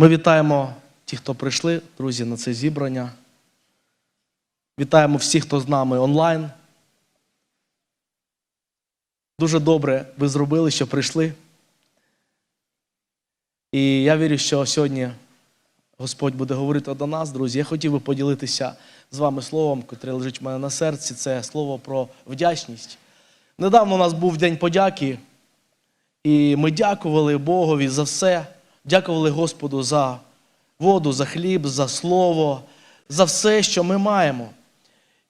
Ми вітаємо тих, хто прийшли, друзі, на це зібрання. Вітаємо всіх, хто з нами онлайн. Дуже добре ви зробили, що прийшли. І я вірю, що сьогодні Господь буде говорити до нас, друзі. Я хотів би поділитися з вами словом, яке лежить в мене на серці. Це слово про вдячність. Недавно у нас був День подяки, і ми дякували Богові за все. Дякували Господу за воду, за хліб, за слово, за все, що ми маємо.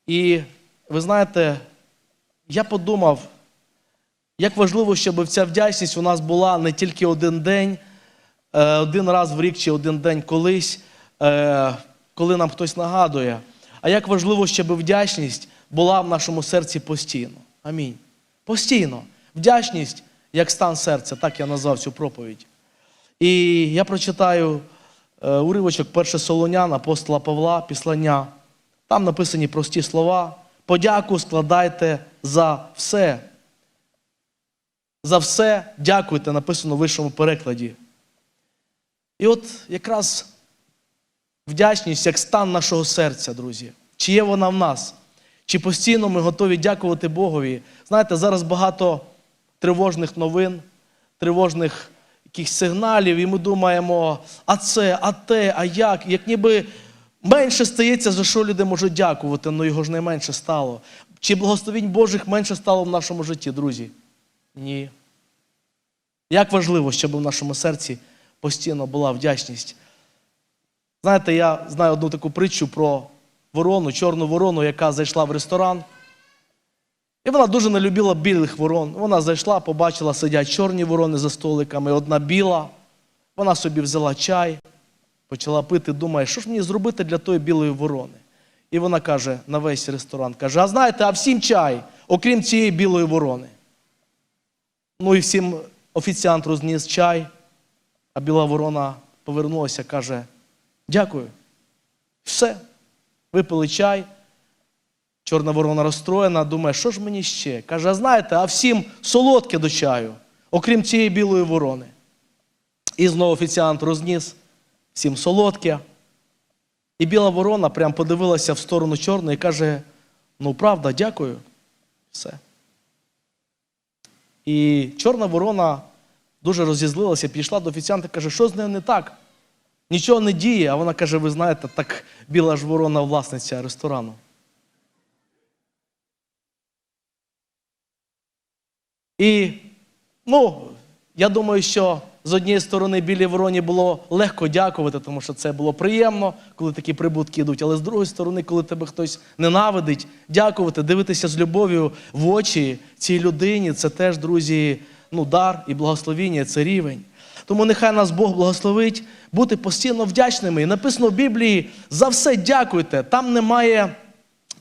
І ви знаєте, я подумав, як важливо, щоб ця вдячність у нас була не тільки один день, е, один раз в рік чи один день колись, е, коли нам хтось нагадує. А як важливо, щоб вдячність була в нашому серці постійно. Амінь. Постійно. Вдячність як стан серця, так я назвав цю проповідь. І я прочитаю е, уривочок 1 Солонян, апостола Павла, післання. Там написані прості слова. Подяку складайте за все. За все дякуйте, написано в вищому перекладі. І от якраз вдячність як стан нашого серця, друзі. Чи є вона в нас? Чи постійно ми готові дякувати Богові? Знаєте, зараз багато тривожних новин, тривожних якихось сигналів, і ми думаємо, а це, а те, а як? Як ніби менше стається, за що люди можуть дякувати, але його ж не менше стало. Чи благословінь Божих менше стало в нашому житті, друзі? Ні. Як важливо, щоб в нашому серці постійно була вдячність. Знаєте, я знаю одну таку притчу про ворону, чорну ворону, яка зайшла в ресторан. І вона дуже не любила білих ворон. Вона зайшла, побачила, сидять чорні ворони за столиками, одна біла. Вона собі взяла чай, почала пити, думає, що ж мені зробити для тої білої ворони. І вона каже на весь ресторан: каже: А знаєте, а всім чай, окрім цієї білої ворони. Ну і всім офіціант розніс чай, а біла ворона повернулася, каже: Дякую. Все. Випили чай. Чорна ворона розстроєна, думає, що ж мені ще? Каже, а знаєте, а всім солодке до чаю, окрім цієї білої ворони. І знову офіціант розніс всім солодке. І біла ворона прям подивилася в сторону чорної і каже: ну, правда, дякую. Все. І чорна ворона дуже розізлилася, підійшла до офіціанта і каже, що з нею не так? Нічого не діє, а вона каже: ви знаєте, так біла ж ворона власниця ресторану. І, ну, я думаю, що з однієї сторони білій вороні було легко дякувати, тому що це було приємно, коли такі прибутки йдуть. Але з другої сторони, коли тебе хтось ненавидить, дякувати, дивитися з любов'ю в очі цій людині, це теж, друзі, ну, дар і благословіння, це рівень. Тому нехай нас Бог благословить бути постійно вдячними. І написано в Біблії: за все дякуйте. Там немає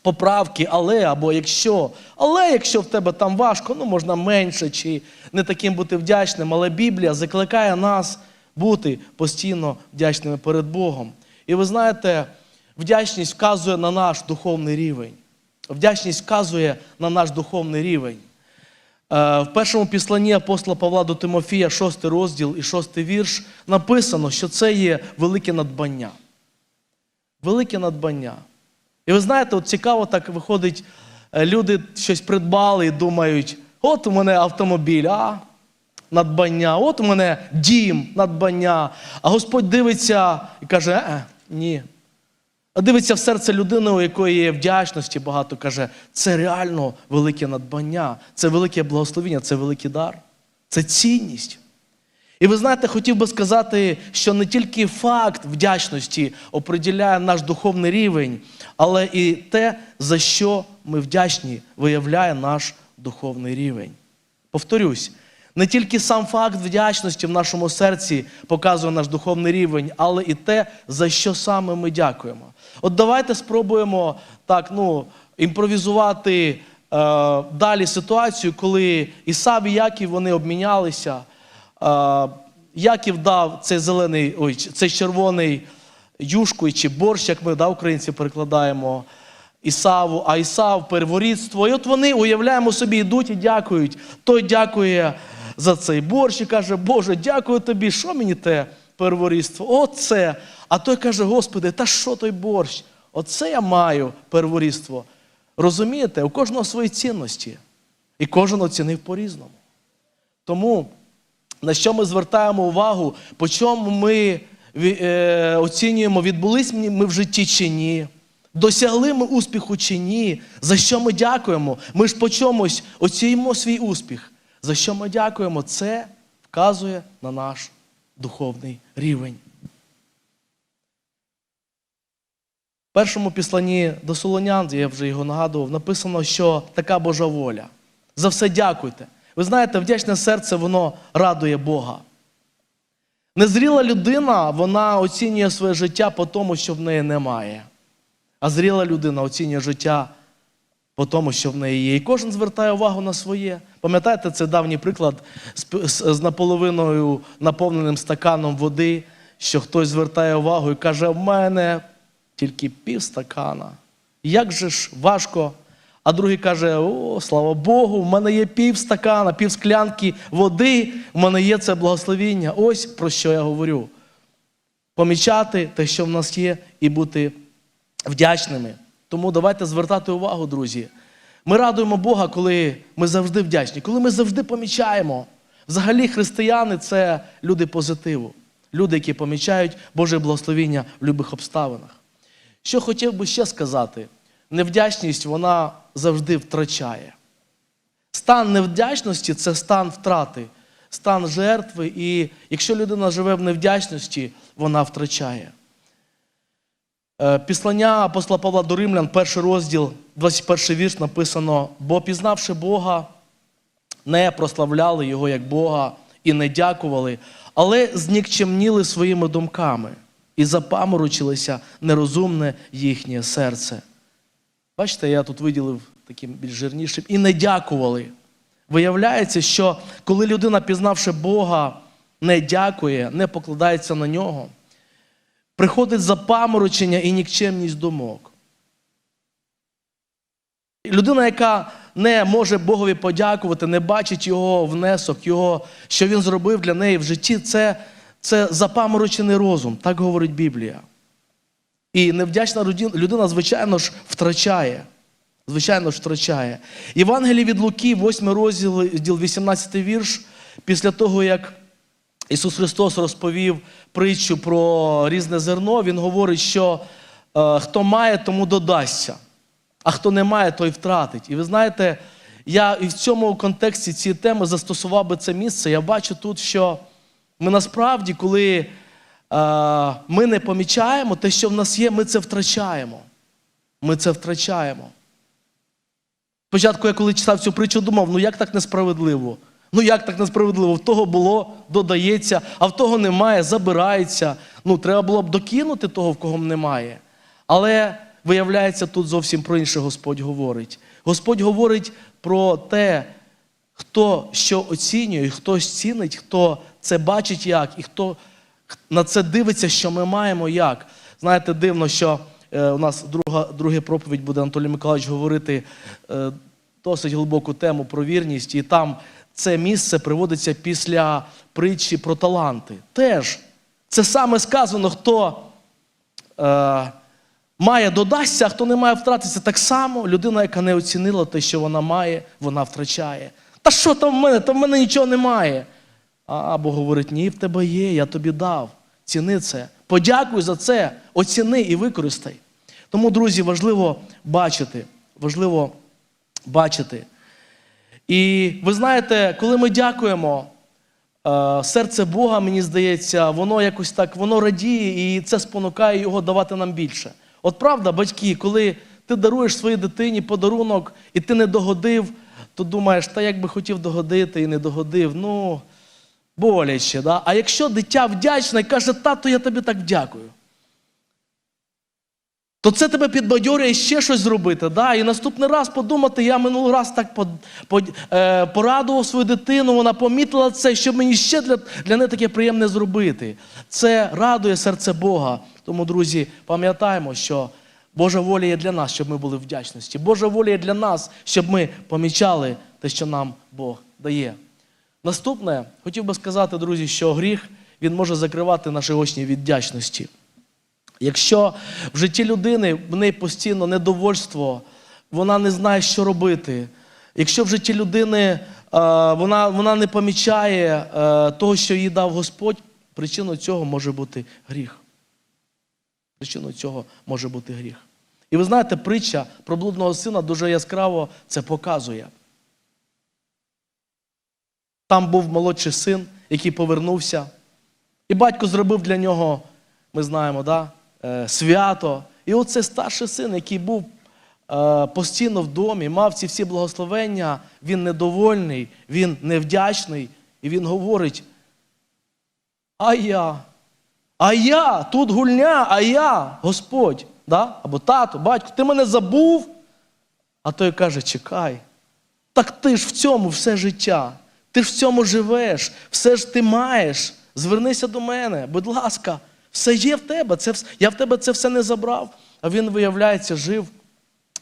поправки, але або якщо. Але якщо в тебе там важко, ну можна менше чи не таким бути вдячним. Але Біблія закликає нас бути постійно вдячними перед Богом. І ви знаєте, вдячність вказує на наш духовний рівень. Вдячність вказує на наш духовний рівень. Е, В першому післанні апостола Павла до Тимофія, 6 розділ і 6 вірш, написано, що це є велике надбання. Велике надбання. І ви знаєте, от цікаво так виходить, е, люди щось придбали і думають, от у мене автомобіль, а надбання, от у мене дім, надбання. А Господь дивиться і каже, е, ні. А дивиться в серце людини, у якої є вдячності багато, каже, це реально велике надбання, це велике благословіння, це великий дар, це цінність. І ви знаєте, хотів би сказати, що не тільки факт вдячності определяє наш духовний рівень, але і те, за що ми вдячні, виявляє наш духовний рівень. Повторюсь, не тільки сам факт вдячності в нашому серці показує наш духовний рівень, але і те, за що саме ми дякуємо. От давайте спробуємо так, ну, імпровізувати е, далі ситуацію, коли Ісав і Яків вони обмінялися. Яків дав цей зелений, ой, цей червоний юшку чи борщ, як ми да, українці перекладаємо. Ісаву, а Ісав перворідство. І от вони, уявляємо собі, йдуть і дякують. Той дякує за цей борщ і каже, Боже, дякую тобі, що мені те перворідство. Оце. А той каже, Господи, та що той борщ? Оце я маю перворідство. Розумієте, у кожного свої цінності. І кожен оцінив по-різному. Тому на що ми звертаємо увагу, по чому ми е, оцінюємо, відбулись ми в житті чи ні, досягли ми успіху чи ні, за що ми дякуємо. Ми ж по чомусь оцінюємо свій успіх. За що ми дякуємо, це вказує на наш духовний рівень. В першому післанні до Солонян, я вже його нагадував, написано, що така Божа воля. За все дякуйте. Ви знаєте, вдячне серце воно радує Бога. Незріла людина, вона оцінює своє життя по тому, що в неї немає. А зріла людина оцінює життя по тому, що в неї є. І кожен звертає увагу на своє. Пам'ятаєте, це давній приклад з, наполовиною наповненим стаканом води, що хтось звертає увагу і каже: в мене тільки пів стакана. Як же ж важко. А другий каже: О, слава Богу, в мене є пів стакана, пів склянки води, в мене є це благословіння. Ось про що я говорю. Помічати те, що в нас є, і бути вдячними. Тому давайте звертати увагу, друзі. Ми радуємо Бога, коли ми завжди вдячні, коли ми завжди помічаємо. Взагалі, християни це люди позитиву, люди, які помічають Боже благословіння в любих обставинах. Що хотів би ще сказати, невдячність вона завжди втрачає. Стан невдячності це стан втрати, стан жертви, і якщо людина живе в невдячності, вона втрачає. Е, Післання апостола Павла до Римлян, перший розділ, 21 вірш написано: бо пізнавши Бога, не прославляли Його як Бога і не дякували, але знікчемніли своїми думками і запаморочилося нерозумне їхнє серце. Бачите, я тут виділив таким більш жирнішим, і не дякували. Виявляється, що коли людина, пізнавши Бога, не дякує, не покладається на нього, приходить запаморочення і нікчемність думок. Людина, яка не може Богові подякувати, не бачить його внесок, його, що він зробив для неї в житті, це, це запаморочений розум, так говорить Біблія. І невдячна людина, звичайно ж, втрачає. Звичайно ж, втрачає. Євангеліє від Луки, 8 розділ, розділ 18 вірш, після того, як Ісус Христос розповів притчу про різне зерно, Він говорить, що е, хто має, тому додасться, а хто не має, той втратить. І ви знаєте, я і в цьому контексті цієї теми застосував би це місце. Я бачу тут, що ми насправді, коли ми не помічаємо те, що в нас є, ми це втрачаємо. Ми це втрачаємо. Спочатку я коли читав цю притчу, думав, ну як так несправедливо? Ну як так несправедливо? В того було, додається, а в того немає, забирається. Ну, треба було б докинути того, в кого немає. Але виявляється, тут зовсім про інше Господь говорить. Господь говорить про те, хто що оцінює, хто цінить, хто це бачить як, і хто на це дивиться, що ми маємо як. Знаєте, дивно, що е, у нас друга, друга проповідь буде Анатолій Миколаївич говорити е, досить глибоку тему про вірність, і там це місце приводиться після притчі про таланти. Теж це саме сказано, хто е, має додасться, а хто не має втратитися. Так само людина, яка не оцінила те, що вона має, вона втрачає. Та що там в мене? Та в мене нічого немає. А або говорить, ні, в тебе є, я тобі дав. Ціни це. Подякуй за це, оціни і використай. Тому, друзі, важливо бачити. Важливо бачити. І ви знаєте, коли ми дякуємо, е, серце Бога, мені здається, воно якось так воно радіє і це спонукає його давати нам більше. От правда, батьки, коли ти даруєш своїй дитині подарунок і ти не догодив, то думаєш, та як би хотів догодити і не догодив. Ну, боляче. Да? А якщо дитя вдячне і каже, тато, я тобі так дякую. То це тебе підбадьорює ще щось зробити. Да? І наступний раз подумати, я минулий раз так под, под, е, порадував свою дитину, вона помітила це, щоб мені ще для, для неї таке приємне зробити. Це радує серце Бога. Тому, друзі, пам'ятаємо, що Божа воля є для нас, щоб ми були вдячності. Божа воля є для нас, щоб ми помічали те, що нам Бог дає. Наступне, хотів би сказати, друзі, що гріх він може закривати наші очі від вдячності. Якщо в житті людини в неї постійно недовольство, вона не знає, що робити. Якщо в житті людини е, вона, вона не помічає е, того, що їй дав Господь, причиною цього може бути гріх. Причиною цього може бути гріх. І ви знаєте, притча про блудного сина дуже яскраво це показує. Там був молодший син, який повернувся, і батько зробив для нього, ми знаємо, да, е, свято. І оце старший син, який був е, постійно в домі, мав ці всі благословення, він недовольний, він невдячний, і він говорить: а я, а я, тут гульня, а я, Господь, да? або тато, батько, ти мене забув. А той каже: чекай, так ти ж в цьому все життя. Ти ж в цьому живеш, все ж ти маєш. Звернися до мене, будь ласка, все є в тебе. Це, я в тебе це все не забрав. А він, виявляється, жив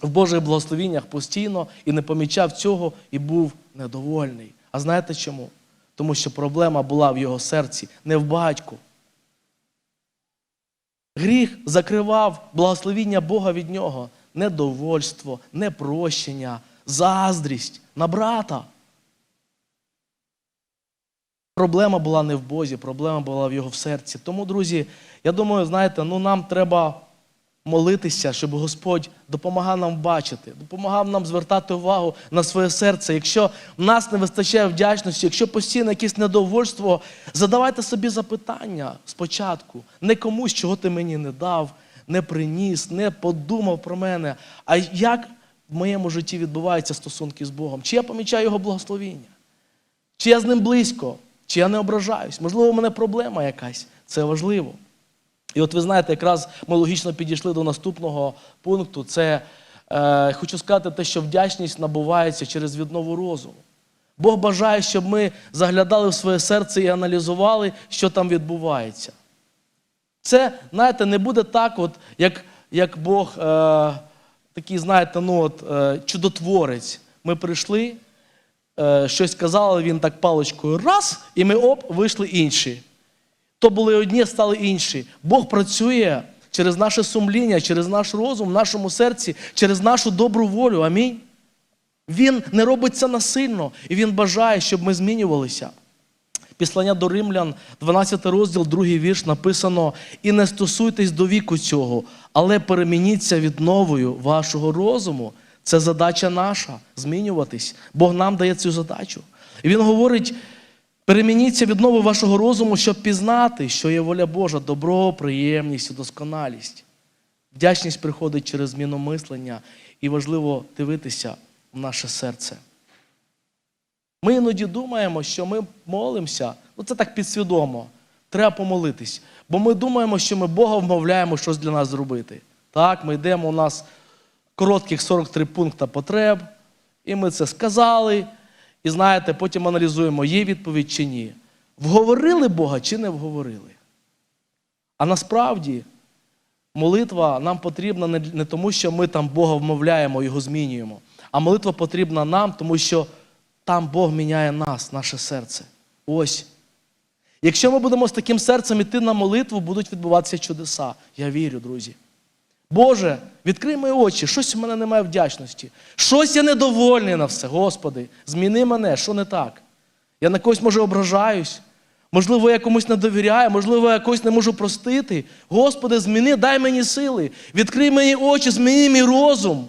в Божих благословіннях постійно і не помічав цього і був недовольний. А знаєте чому? Тому що проблема була в його серці, не в батьку. Гріх закривав благословіння Бога від нього, недовольство, непрощення, заздрість на брата. Проблема була не в Бозі, проблема була в його в серці. Тому, друзі, я думаю, знаєте, ну нам треба молитися, щоб Господь допомагав нам бачити, допомагав нам звертати увагу на своє серце. Якщо в нас не вистачає вдячності, якщо постійно якесь недовольство, задавайте собі запитання спочатку. Не комусь, чого ти мені не дав, не приніс, не подумав про мене. А як в моєму житті відбуваються стосунки з Богом? Чи я помічаю його благословіння? Чи я з ним близько, чи я не ображаюсь? Можливо, у мене проблема якась. Це важливо. І от ви знаєте, якраз ми логічно підійшли до наступного пункту. Це е, хочу сказати те, що вдячність набувається через віднову розуму. Бог бажає, щоб ми заглядали в своє серце і аналізували, що там відбувається. Це, знаєте, не буде так, от, як, як Бог е, такий, знаєте, ну, от, е, чудотворець. Ми прийшли, щось сказали, він так паличкою раз, і ми оп, вийшли інші. То були одні, стали інші. Бог працює через наше сумління, через наш розум, в нашому серці, через нашу добру волю. Амінь. Він не робить це насильно, і він бажає, щоб ми змінювалися. Післання до Римлян, 12 розділ, другий вірш, написано: І не стосуйтесь до віку цього, але перемініться від новою вашого розуму. Це задача наша змінюватись. Бог нам дає цю задачу. І він говорить: перемініться від нового вашого розуму, щоб пізнати, що є воля Божа, добро, приємність і досконалість. Вдячність приходить через зміну мислення, і важливо дивитися в наше серце. Ми іноді думаємо, що ми молимося, ну це так підсвідомо. Треба помолитись. Бо ми думаємо, що ми Бога вмовляємо щось для нас зробити. Так, ми йдемо, у нас коротких 43 пункта потреб, і ми це сказали. І знаєте, потім аналізуємо, є відповідь чи ні. Вговорили Бога чи не вговорили. А насправді молитва нам потрібна не, тому, що ми там Бога вмовляємо, його змінюємо, а молитва потрібна нам, тому що там Бог міняє нас, наше серце. Ось. Якщо ми будемо з таким серцем іти на молитву, будуть відбуватися чудеса. Я вірю, друзі. Боже, відкрий мої очі, щось у мене немає вдячності. Щось я недовольний на все. Господи, зміни мене, що не так? Я на когось, може, ображаюсь. Можливо, я комусь не довіряю, можливо, я когось не можу простити. Господи, зміни, дай мені сили, відкрий мої очі, зміни мій розум.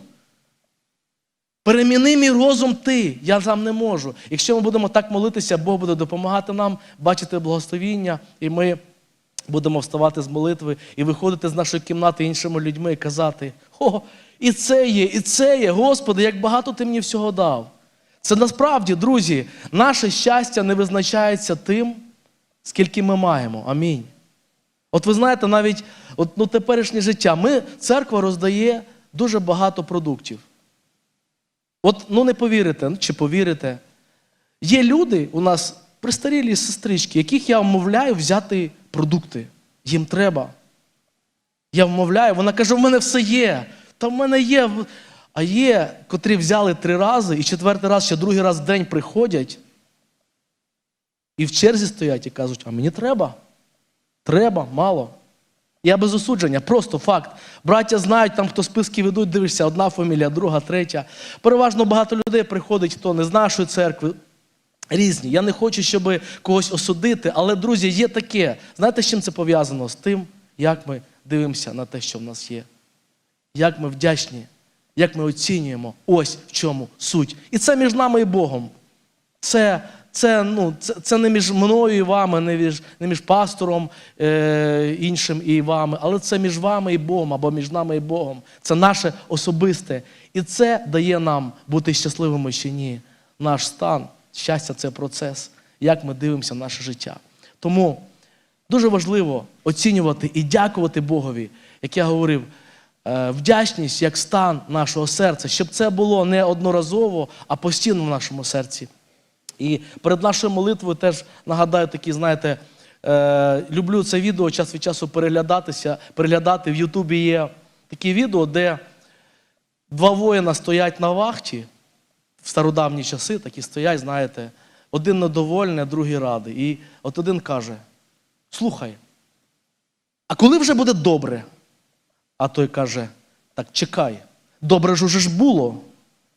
Переміни мій розум ти, я сам не можу. Якщо ми будемо так молитися, Бог буде допомагати нам бачити благословіння, і ми будемо вставати з молитви і виходити з нашої кімнати іншими людьми і казати: О, і це є, і це є, Господи, як багато ти мені всього дав. Це насправді, друзі, наше щастя не визначається тим, скільки ми маємо. Амінь. От ви знаєте, навіть от, ну, теперішнє життя. Ми, церква роздає дуже багато продуктів. От ну не повірите, чи повірите. Є люди у нас пристарілі сестрички, яких я вмовляю взяти продукти. Їм треба. Я вмовляю, вона каже: в мене все є. Та в мене є. А є, котрі взяли три рази, і четвертий раз, ще другий раз в день приходять і в черзі стоять і кажуть, а мені треба. Треба, мало. Я без осудження, просто факт. Браття знають, там хто списки ведуть, дивишся, одна фамілія, друга, третя. Переважно багато людей приходить, хто не з нашої церкви. Різні. Я не хочу, щоб когось осудити, але, друзі, є таке. Знаєте, з чим це пов'язано? З тим, як ми дивимося на те, що в нас є. Як ми вдячні, як ми оцінюємо. Ось в чому суть. І це між нами і Богом. Це, це, ну, це, це не між мною і вами, не між, не між пастором е, іншим і вами, але це між вами і Богом, або між нами і Богом. Це наше особисте. І це дає нам бути щасливими чи ні. Наш стан, щастя це процес, як ми дивимося на наше життя. Тому дуже важливо оцінювати і дякувати Богові, як я говорив, е, вдячність як стан нашого серця, щоб це було не одноразово, а постійно в нашому серці. І перед нашою молитвою теж нагадаю такі, знаєте, е, люблю це відео час від часу переглядатися, переглядати. В Ютубі є такі відео, де два воїна стоять на вахті в стародавні часи, такі стоять, знаєте, один недовольний, а другий радий. І от один каже: слухай, а коли вже буде добре? А той каже: так чекай, добре ж уже ж було.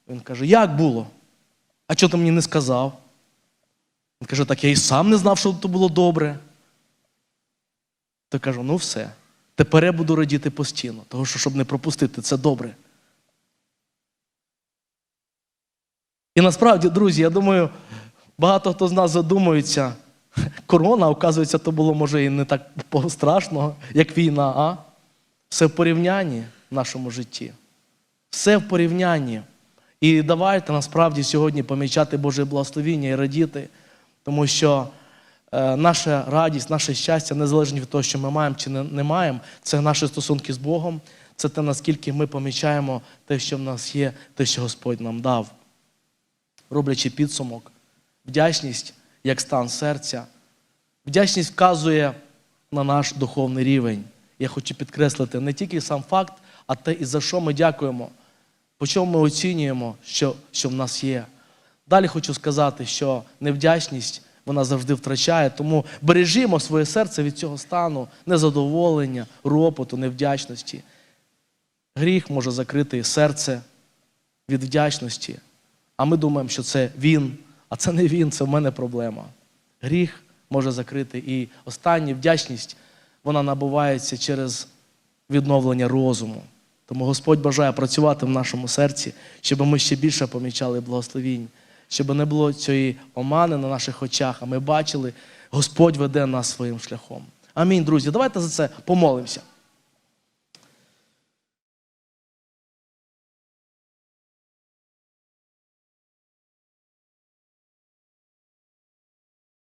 Він каже, як було? А чого ти мені не сказав? Він каже, так я і сам не знав, що то було добре. То кажу, ну все, тепер я буду радіти постійно, тому що, щоб не пропустити, це добре. І насправді, друзі, я думаю, багато хто з нас задумується, корона, оказується, то було може і не так страшно, як війна, а? Все в порівнянні в нашому житті. Все в порівнянні. І давайте насправді сьогодні помічати Боже благословіння і радіти, тому що е, наша радість, наше щастя не залежить від того, що ми маємо чи не, не маємо. Це наші стосунки з Богом, це те, наскільки ми помічаємо те, що в нас є, те, що Господь нам дав. Роблячи підсумок, вдячність як стан серця. Вдячність вказує на наш духовний рівень. Я хочу підкреслити не тільки сам факт, а те, і за що ми дякуємо, по чому ми оцінюємо, що, що в нас є. Далі хочу сказати, що невдячність вона завжди втрачає, тому бережімо своє серце від цього стану незадоволення, ропоту, невдячності. Гріх може закрити серце від вдячності, а ми думаємо, що це він, а це не він, це в мене проблема. Гріх може закрити. І остання вдячність вона набувається через відновлення розуму. Тому Господь бажає працювати в нашому серці, щоб ми ще більше помічали благословінь, щоб не було цієї омани на наших очах, а ми бачили, Господь веде нас своїм шляхом. Амінь, друзі. Давайте за це помолимося.